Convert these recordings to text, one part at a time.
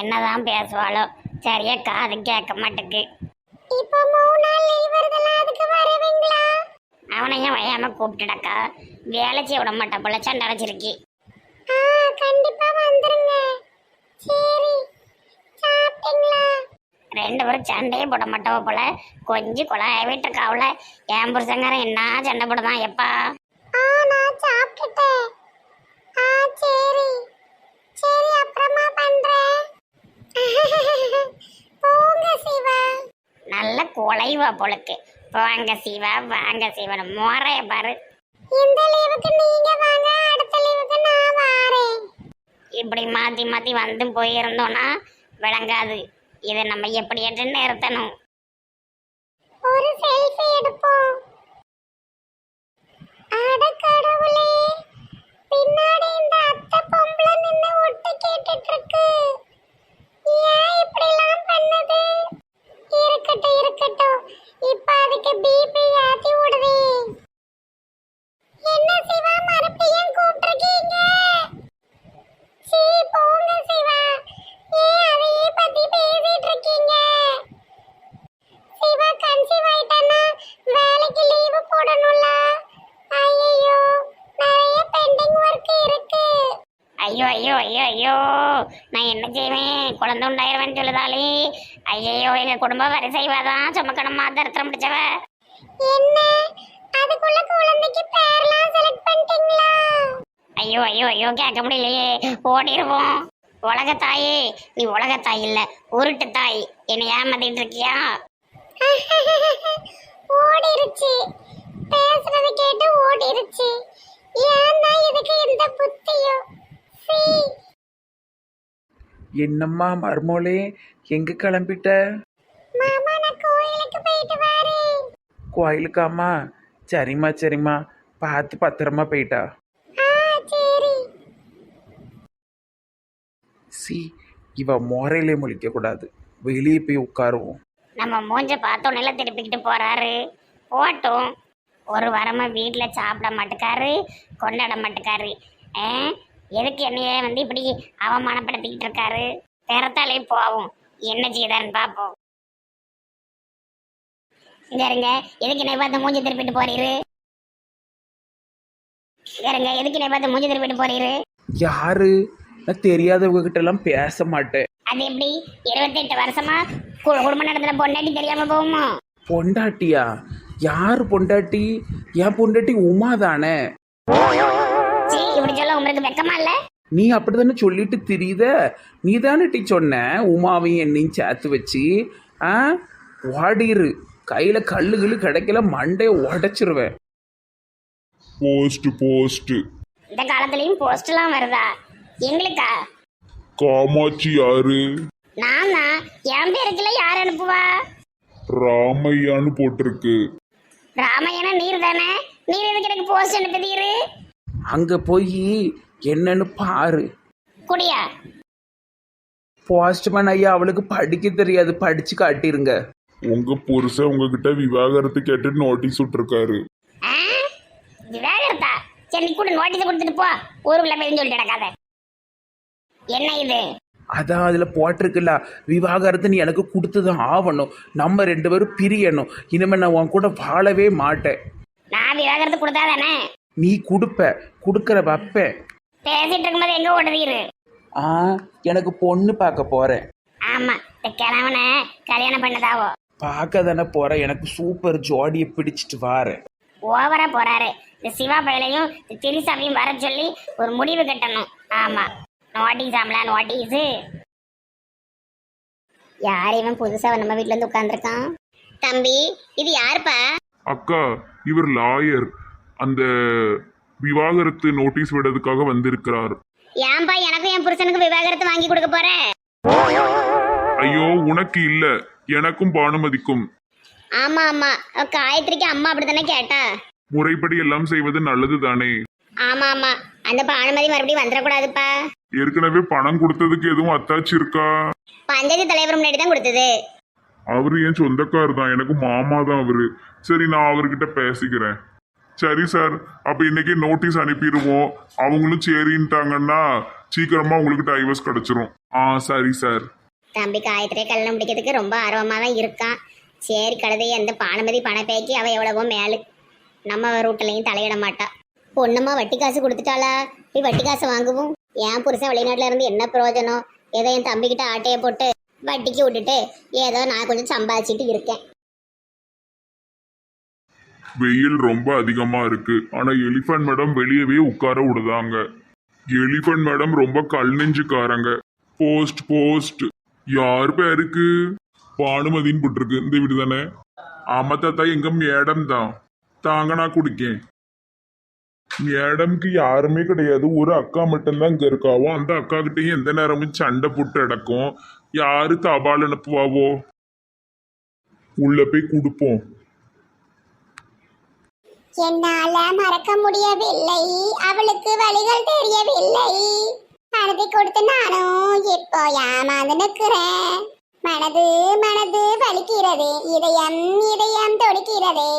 என்னதான் பேசுவாளோ? சரியா காது கேட்க மாட்டேக்கு. இப்போ மூணு நாள் லீவ் வருதுல அதுக்கு வருவீங்களா? அவனையும் வயாம கூப்பிட்டுடக்கா? வேலை செய்ய விட மாட்டா போல சண்டை வச்சிருக்கி. ஆ கண்டிப்பா வந்துருங்க. சரி சாப்பிட்டீங்களா? ரெண்டு பேரும் சண்டையே போட மாட்டோம் போல கொஞ்சம் குழாய விட்டுருக்காவுல என் புருஷங்காரன் என்ன சண்டை போடுதான் எப்பா ஆ நான் சாப்பிட்டுட்டேன் ஆ சரி சரி அப்புறமா பண்றேன் போங்க சிவா நல்ல குலைவா பொழுக்கு வாங்க சிவா வாங்க சிவன் முறைய பாரு. இந்த லீவுக்கு நீங்க வாங்க அடுத்த லீவுக்கு நான் வாரேன். இப்படி மாத்தி மாத்தி வந்து போயிருந்தோம்னா விளங்காது. இதை நம்ம எப்படி என்று நிறுத்தணும். ஒரு செல்ஃபி எடுப்போம். அட கடவுளே பின்னாடி இந்த அத்தை பொம்பளை நின்னு ஒட்டு கேட்டுட்டு இருக்கு. இருக்கட்டும். இப்ப அதுக்கு பிபி ஏத்தி விடுது என்ன சிவா மறுபடியும் கூப்பிட்டுருக்கீங்க? சீ ஐயோ ஐயோ ஐயோ ஐயோ. நான் என்ன செய்வேன்? குழந்தை உண்டாயிருவேன்னு சொல்லுதாளே. ஐயோ எங்க குடும்பம் வரை செய்வாதான் சுமக்கணுமா? தரித்திரம் முடிச்சவ என்ன? அதுக்குள்ள குழந்தைக்கு பேர்லாம் செலக்ட் பண்ணிட்டீங்களா? ஐயோ ஐயோ ஐயோ கேட்க முடியலையே. ஓடிடுவோம் உலக தாயே நீ உலக தாய் இல்ல உருட்டு தாய் என்னை ஏமாத்திட்டு இருக்கியா? ஓடிருச்சு. பேசுறது கேட்டு ஓடிருச்சு. ஏன்னா இதுக்கு இந்த புத்தியோ சீ என்னம்மா மர்மோளே எங்க கிளம்பிட்ட? மாமா நான் கோயிலுக்கு போயிட்டு வரேன். கோயிலுக்காம்மா? சரிம்மா சரிம்மா. பார்த்து பத்திரமா போயிட்டா. சி இவ மொறையிலே முழிக்க கூடாது. வெளியே போய் உட்காருவோம். நம்ம மூஞ்ச பார்த்தோன்னே திருப்பிக்கிட்டு போறாரு. போட்டும். ஒரு வாரமா வீட்டில் சாப்பிட மாட்டுக்காரு கொண்டாட மாட்டுக்காரு? எதுக்கு என்னைய வந்து இப்படி அவமானப்படுத்திக்கிட்டு இருக்காரு? பிறத்தாலே போவோம். என்ன செய்தான்னு பார்ப்போம் இங்க இருங்க. எதுக்கு என்னை பார்த்து மூஞ்சி திருப்பிட்டு போறீரு? இங்க இருங்க. எதுக்கு என்னை பார்த்து மூஞ்சி திருப்பிட்டு போறீரு? யாரு? நான் தெரியாதவங்க கிட்ட எல்லாம் பேச மாட்டேன். அது எப்படி? இருபத்தெட்டு வருஷமா கு- குடும்பம் நடத்துன பொண்டாட்டி தெரியாம போகுமோ? பொண்டாட்டியா? யார் பொண்டாட்டி? என் பொண்டாட்டி உமா தானே இப்படி சொல்ல உங்களுக்கு வெக்கமா இல்ல? நீ அப்படிதானே சொல்லிட்டு தெரியுத நீ தானே டி சொன்ன? உமாவையும் என்னையும் சேர்த்து வச்சு ஆ? ஓடிரு கையில கல்லு கில்லு கிடைக்கல மண்டைய உடைச்சிருவேன். போஸ்ட் போஸ்ட் இந்த காலத்துலயும் போஸ்ட்லாம் வருதா? எங்களுக்கா? காமாட்சி யாரு? நான்? தான் என் பேருக்குல யார் அனுப்புவா? ராமையான்னு போட்டிருக்கு. ராமையனா நீர் தானே நீர் எதுக்கு எனக்கு போஸ்ட் அனுப்புதீரு அங்க போய் என்னன்னு பாரு. குடியா? போஸ்ட்மேன் ஐயா அவளுக்கு படிக்க தெரியாது. படிச்சு காட்டிருங்க. உங்க புருஷன் உங்ககிட்ட விவாகரத்து கேட்டு நோட்டீஸ் விட்டுருக்காரு. ஆ? விவேகரத்தா? சரி நீ கூட நோட்டீஸ் கொடுத்துட்டு போ. ஊருக்குள்ள போய் சொல்லிட்டு கிடக்காத என்ன இது? அதான் அதுல போட்டிருக்குல்ல. விவாகரத்து நீ எனக்கு கொடுத்துதான் ஆகணும் நம்ம ரெண்டு பேரும் பிரியணும். இனிமே நான் உன் கூட வாழவே மாட்டேன். நான் விவேகரத்து கொடுத்தா தானே நீ கொடுப்ப கொடுக்கற வைப்பேன் பேசிட்டு இருக்கும்போது எங்க ஓடுதீரு? ஆ எனக்கு பொண்ணு பார்க்க போறேன். ஆமா இந்த கிழவனை கல்யாணம் பண்ணதாவோ பார்க்க தானே போறேன். எனக்கு சூப்பர் ஜோடியை பிடிச்சிட்டு வாரேன் ஓவரா போறாரு. இந்த சிவா பயிலையும் திரிசாவையும் வர சொல்லி ஒரு முடிவு கட்டணும். ஆமா. நோட்டீஸ் ஆமலா நோட்டீஸ் யார் இவன் புதுசா நம்ம வீட்ல இருந்து உட்காந்துருக்கான் தம்பி இது யாருப்பா? அக்கா இவர் லாயர் அந்த விவாகரத்து நோட்டீஸ் விடுறதுக்காக வந்திருக்கிறார். ஏன்பா எனக்கும் என் புருஷனுக்கும் விவாகரத்து வாங்கி கொடுக்க போற? ஐயோ உனக்கு இல்ல. எனக்கும் பானுமதிக்கும் ஆமா ஆமா. காயத்ரிக்கு அம்மா அப்படித்தானே கேட்டா? முறைப்படி எல்லாம் செய்வது நல்லது தானே ஆமா ஆமா. அந்த பானுமதி மறுபடியும் வந்துடக்கூடாதுப்பா. ஏற்கனவே பணம் கொடுத்ததுக்கு எதுவும் அத்தாச்சி இருக்கா? பஞ்சாயத்து தலைவர் முன்னாடி தான் கொடுத்தது. அவரு என் சொந்தக்கார் தான் எனக்கு மாமா தான் அவரு. சரி நான் அவர்கிட்ட பேசிக்கிறேன். சரி சார் அப்ப இன்னைக்கு நோட்டீஸ் அனுப்பிடுவோம். அவங்களும் சரின்ட்டாங்கன்னா சீக்கிரமா உங்களுக்கு டைவர்ஸ் கிடைச்சிரும். ஆ சரி சார். தம்பி காயத்ரியை கல்யாணம் முடிக்கிறதுக்கு ரொம்ப ஆர்வமாக தான் இருக்கான். சரி கழுதை அந்த பானுமதி பணப்பேக்கி அவள் எவ்வளவோ மேலு நம்ம ரூட்லையும் தலையிட மாட்டா. பொண்ணுமா வட்டி காசு கொடுத்துட்டாளா? போய் வட்டி காசு வாங்குவோம். என் புருஷன் வெளிநாட்டுல இருந்து என்ன பிரயோஜனம்? ஏதோ என் தம்பிக்கிட்ட ஆட்டையை போட்டு வட்டிக்கு விட்டுட்டு ஏதோ நான் கொஞ்சம் சம்பாதிச்சிட்டு இருக்கேன். வெயில் ரொம்ப அதிகமா இருக்கு. ஆனா எலிஃபன்ட் மேடம் வெளியவே உட்கார விடுதாங்க எலிஃபன்ட் மேடம் ரொம்ப கல் நெஞ்சுக்காரங்க. போஸ்ட் போஸ்ட் யார் பேருக்கு? பானுமதின்னு போட்டிருக்கு. இந்த வீடு தானே? ஆமா தாத்தா எங்க மேடம் தான் தாங்க நான் குடிக்கேன். மேடம்க்கு யாருமே கிடையாது. ஒரு அக்கா மட்டும்தான் இங்க இருக்காவோ அந்த அக்கா கிட்டயும் எந்த நேரமும் சண்டை போட்டு அடக்கும் யாரு தபால் அனுப்புவாவோ? உள்ள போய் கொடுப்போம். என்னால மறக்க முடியவில்லை. அவளுக்கு வழிகள் தெரியவில்லை. பணத்தை கொடுத்து நானும் இப்போ ஏமாந்து நிற்கிறேன் மனது மனது வலிக்கிறது. இதயம் இதயம் தொடுக்கிறது.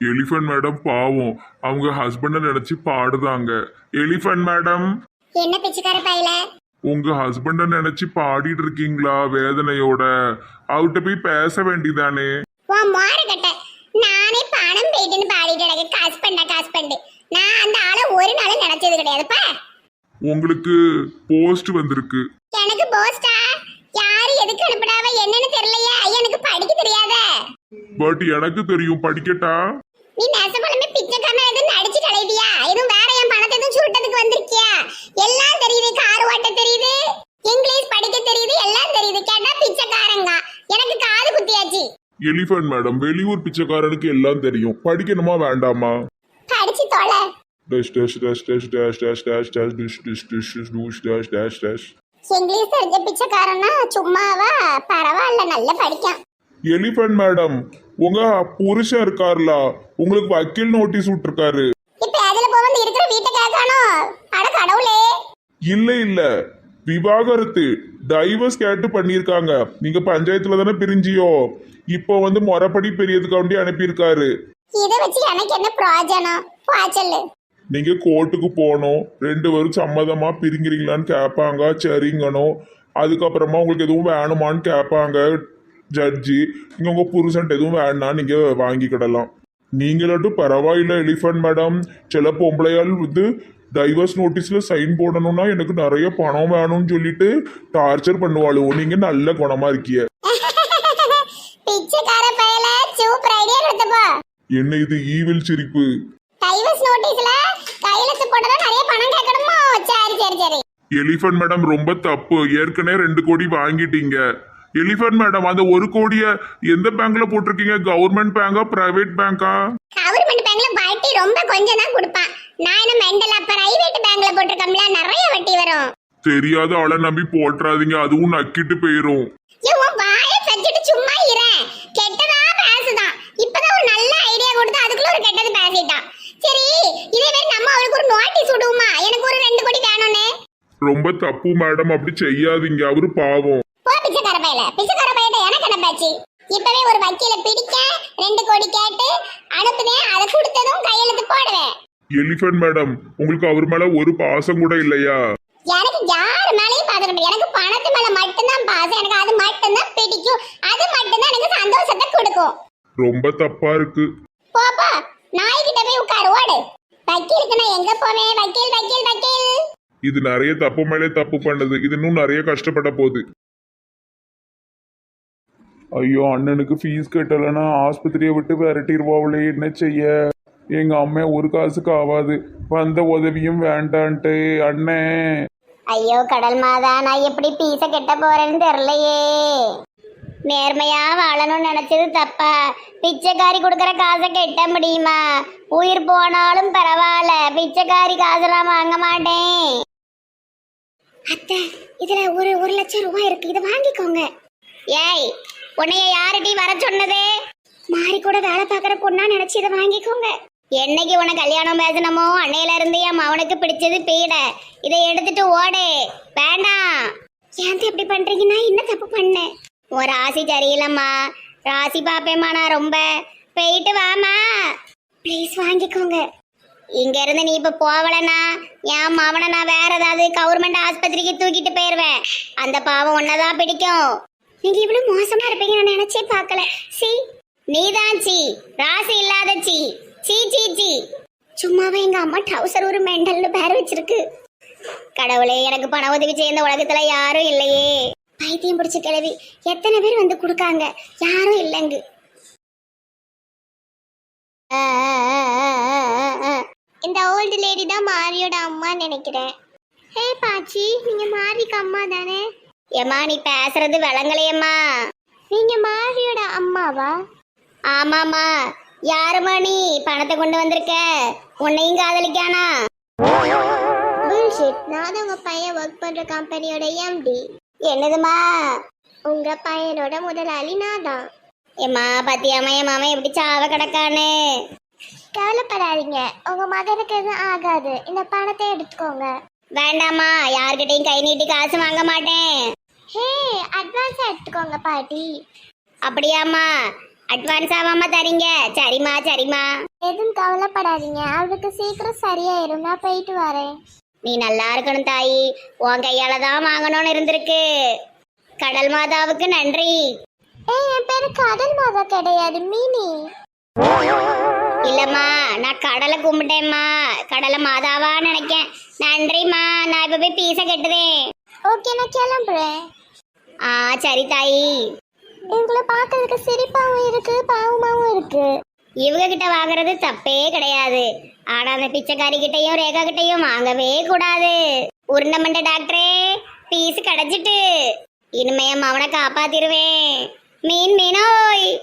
எலிஃபண்ட் மேடம் பாவம். அவங்க ஹஸ்பண்டை நினைச்சு பாடுதாங்க எலிஃபண்ட் மேடம். என்ன பிச்சைக்கார பையில? உங்க ஹஸ்பண்டை நினைச்சு பாடிட்டு இருக்கீங்களா வேதனையோட? அவர்கிட்ட போய் பேச கட்ட. நானே பணம் போயிட்டுன்னு பாடிட்டு எனக்கு காசு பண்ண காசு பண்ணு. நான் அந்த ஆளை ஒரு நாளும் நினைச்சது கிடையாதுப்பா உங்களுக்கு போஸ்ட் வந்திருக்கு. எனக்கு போஸ்டா? யாரு எதுக்கு அனுப்பினாவ? என்னன்னு தெரியலையே. எனக்கு படிக்க தெரியாத. பட் எனக்கு தெரியும் படிக்கட்டா? நீ நெசமாலுமே பிச்சைக்காரனா எதுவும் நடிச்சு கலைவியா எதுவும் வேற என் பணத்தை எதுவும் சுட்டதுக்கு வந்திருக்கியா எல்லாம் தெரியுது கார் ஓட்ட தெரியுது இங்கிலீஷ் படிக்க தெரியுது எல்லாம் தெரியுது கேட்டா பிச்சைக்காரங்க எனக்கு காது குத்தியாச்சு எலிஃபண்ட் மேடம் வெளியூர் பிச்சைக்காரனுக்கு எல்லாம் தெரியும் படிக்கணுமா வேண்டாமா படிச்சு தொலை dash dash dash dash dash dash dash dash dish dish dish டூஷ் dash dash dash English தெரிஞ்ச பிச்சைக்காரனா சும்மாவா பரவாயில்ல நல்லா படிக்கான் எலிஃபண்ட் மேடம் உங்க புருஷன் இருக்கார்ல உங்களுக்கு வக்கீல் நோட்டீஸ் விட்டுருக்காரு இப்ப அதுல போய் வந்து இருக்கிற வீட்டை கேட்கணும் அட கடவுளே இல்ல இல்ல விவாகரத்து டைவர்ஸ் கேட்டு பண்ணியிருக்காங்க நீங்க பஞ்சாயத்துல தானே பிரிஞ்சியோ இப்போ வந்து முறைப்படி பெரியதுக்காண்டி அனுப்பியிருக்காரு. இதை வச்சு எனக்கு என்ன பிரயோஜனம்? பாச்சல்லு நீங்க கோர்ட்டுக்கு போகணும். ரெண்டு பேரும் சம்மதமா பிரிங்கிறீங்களான்னு கேட்பாங்க. சரிங்கணும் அதுக்கப்புறமா உங்களுக்கு எதுவும் வேணுமான்னு கேட்பாங்க ஜட்ஜி நீங்க உங்க புருஷன்ட்ட எதுவும் வேணா நீங்க வாங்கிக்கிடலாம். நீங்களாட்டும் பரவாயில்ல எலிஃபண்ட் மேடம் சில பொம்பளையால் வந்து டைவர்ஸ் நோட்டீஸ்ல சைன் போடணும்னா எனக்கு நிறைய பணம் வேணும்னு சொல்லிட்டு டார்ச்சர் பண்ணுவாளோ நீங்க நல்ல குணமா இருக்கிய பிச்சைக்கார பயல சூப்பர் ஐடியா கொடுத்தப்போ என்ன இது ஈவில் சிரிப்பு? டைவர்ஸ் நோட்டீஸ்ல கையெழுத்து போட்டதா நிறைய பணம் கேட்கணுமோ? சரி சரி சரி. எலிஃபண்ட் மேடம் ரொம்ப தப்பு. ஏற்கனவே ரெண்டு கோடி வாங்கிட்டீங்க. எலிஃபண்ட் மேடம் அந்த ஒரு கோடிய எந்த பேங்க்ல போட்டிருக்கீங்க? கவர்மெண்ட் பேங்கா பிரைவேட் பேங்கா கவர்மெண்ட் பேங்க்ல வட்டி ரொம்ப கொஞ்சம் தான் கொடுப்பான். நான் என்ன மெண்டலா பிரைவேட் பேங்க்ல போட்டிருக்கோம்ல நிறைய வட்டி வரும். தெரியாத ஆளை நம்பி போட்டுறாதீங்க அதுவும் நக்கிட்டு போயிரும் ஏய், உன் வாயை வச்சுட்டு சும்மா இரேன் கெட்டதா பேசுதான் இப்பதான் ஒரு நல்ல ஐடியா கொடுத்து அதுக்குள்ள ஒரு கெட்டது பேசிட்டான் சரி இதே மாதிரி நம்ம அவளுக்கு ஒரு நோட்டீஸ் விடுவோமா? எனக்கு ஒரு ரெண்டு கோடி வேணும்னு. ரொம்ப தப்பு மேடம் அப்படி செய்யாதீங்க. அவரு பாவம். போ பிச்சைக்கார பையல. பிச்சைக்கார பையிட்ட எனக்கு என்ன பேச்சு இப்பவே ஒரு வக்கீல பிடிக்க ரெண்டு கோடி கேட்டு அனுப்புனேன். அதை கொடுத்ததும் கையெழுத்து போடுவேன். எலிஃபண்ட் மேடம் உங்களுக்கு அவர் மேல ஒரு பாசம் கூட இல்லையா? எனக்கு யார் மேலயும் பாசம் கிடையாது எனக்கு பணத்து மேல மட்டும்தான் பாசம். எனக்கு அது மட்டும்தான் பிடிக்கும். அது மட்டும்தான் எனக்கு சந்தோஷத்தை கொடுக்கும். ரொம்ப தப்பா இருக்கு. போப்பா நாய்கிட்ட போய் உட்காரு ஓடு வக்கீலுக்கு நான் எங்க போவேன் வக்கீல் வக்கீல் வக்கீல். இது நிறைய தப்பு மேலே தப்பு பண்ணுது. இது இன்னும் நிறைய கஷ்டப்பட போகுது. ஐயோ அண்ணனுக்கு ஃபீஸ் கட்டலைன்னா ஆஸ்பத்திரியை விட்டு விரட்டிடுவாங்களே என்ன செய்ய? எங்க அம்மா ஒரு காசுக்கு ஆகாது வந்த உதவியும் வேண்டான்ட்டு அண்ணே. ஐயோ கடல் மாதா நான் எப்படி பீச கெட்ட போறேன்னு தெரியலையே. நேர்மையா வாழணும்னு நினைச்சது தப்பா. பிச்சைக்காரி கொடுக்குற காசை கெட்ட முடியுமா? உயிர் போனாலும் பரவாயில்ல. பிச்சைக்காரி காசு நான் வாங்க மாட்டேன். அத்தை இதுல ஒரு ஒரு லட்சம் ரூபாய் இருக்கு. இதை வாங்கிக்கோங்க. ஏய் உன்னைய யாருடி வர சொன்னது? மாறி கூட வேலை பார்க்குற பொண்ணா நினைச்சு இதை வாங்கிக்கோங்க. என்னைக்கு உனக்கு கல்யாணம் பேசணுமோ அன்னையில இருந்து என் மவனுக்கு பிடிச்சது பீட. இதை எடுத்துட்டு ஓடு. வேண்டாம். ஏன் இப்படி பண்றீங்க? நான் என்ன தப்பு பண்ணேன்? உன் ராசி சரியில்லைம்மா. ராசி பாப்பேம்மா நான் ரொம்ப. போயிட்டு வாமா ப்ளீஸ் வாங்கிக்கோங்க. இங்க இருந்து நீ இப்ப போவலனா என் மாவனை நான் வேற ஏதாவது கவர்மெண்ட் ஆஸ்பத்திரிக்கு தூக்கிட்டு போயிருவேன். அந்த பாவம் ஒன்னதான் பிடிக்கும். நீங்க இவ்வளவு மோசமா இருப்பீங்க நான் நினைச்சே பார்க்கல. சி. நீதான் சி. ராசி இல்லாத சி. சீ சீ சீ. சும்மாவே எங்க அம்மா டவுசர் ஒரு மெண்டல்னு பேர் வச்சிருக்கு. கடவுளே எனக்கு பண உதவி செய்ய இந்த உலகத்துல யாரும் இல்லையே. பைத்தியம் பிடிச்ச கிழவி. எத்தனை பேர் வந்து கொடுக்காங்க? யாரும் இல்லைங்க. இந்த ஓல்டு லேடி தான் மாரியோட அம்மா நினைக்கிறேன். ஹே பாச்சி நீங்க மாரிக்கு அம்மா தானே? ஏம்மா நீ பேசுறது விளங்கலையம்மா. நீங்க மாரியோட அம்மாவா? ஆமாமா யாருமா நீ? பணத்தை கொண்டு வந்திருக்க. உன்னையும் காதலிக்கானா? நான் உங்க பையன் ஒர்க் பண்ற கம்பெனியோட எம்டி என்னதுமா? உங்க பையனோட முதலாளி நான் தான் ஏம்மா பத்தியாமா என் மாமா எப்படி சாவ கிடக்கானு? கவலைப்படாதீங்க. உங்க மகனுக்கு எதுவும் ஆகாது. இந்த பணத்தை எடுத்துக்கோங்க. வேண்டாம்மா யார்கிட்டயும் கை நீட்டி காசு வாங்க மாட்டேன். ஹே அட்வான்ஸ் எடுத்துக்கோங்க பாட்டி. அப்படியாம்மா அட்வான்ஸ் ஆகாம தரீங்க. சரிம்மா சரிம்மா. எதுவும் கவலைப்படாதீங்க. அவருக்கு சீக்கிரம் சரியாயிரும். நான் போயிட்டு வரேன். நீ நல்லா இருக்கணும் தாயி. உன் கையால தான் வாங்கணும்னு இருந்திருக்கு. கடல் மாதாவுக்கு நன்றி. ஏய் என் பேரு கடல் மாதா கிடையாது மீனி. இல்லம்மா நான் கடலை கும்பிட்டேம்மா. கடலை மாதாவா நினைக்கேன். நன்றிம்மா நான் இப்ப போய் பீஸை கட்டுதேன் ஓகே நான் கிளம்புறேன். ஆ சரி தாயி. எங்களை பார்க்கறதுக்கு சிரிப்பாவும் இருக்கு பாவமாவும் இருக்கு. இவங்க கிட்ட வாங்குறது தப்பே கிடையாது. ஆனா அந்த பிச்சைக்காரி கிட்டயும் ரேகா கிட்டயும் வாங்கவே கூடாது. உருண்டமண்ட டாக்டரே பீஸ் கிடைச்சிட்டு இனிமே என் காப்பாத்திருவேன். மீன் மீனோய்.